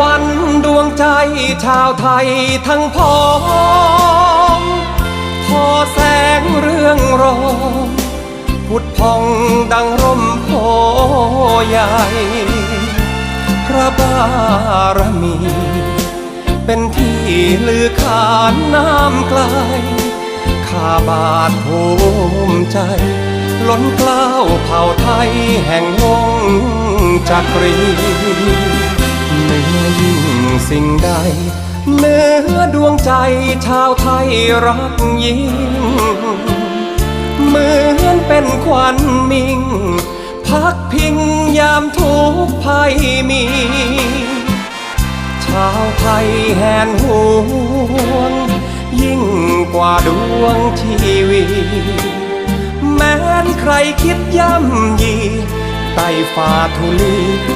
วัญดวงใจชาวไทยทั้งพ้องพอแสงเรื่องรองพุดพองดังร่มโพใหญ่ พระบารมี เป็นที่ลือขานน้ำไกลข้าบาทภูมิใจ ล้นเกล้าวเผ่าไทยแห่งวงจักรี เหนือยิ่งสิ่งใดเหนือดวงใจชาวไทยรักยิ่ง เหมือนเป็นควันมิง พักพิงยามทุกภัยมี ชาวไทยแหนห่วง ยิ่งกว่าดวงชีวีแม้นใครคิดย่ำยีไต่ฝ่าทุลี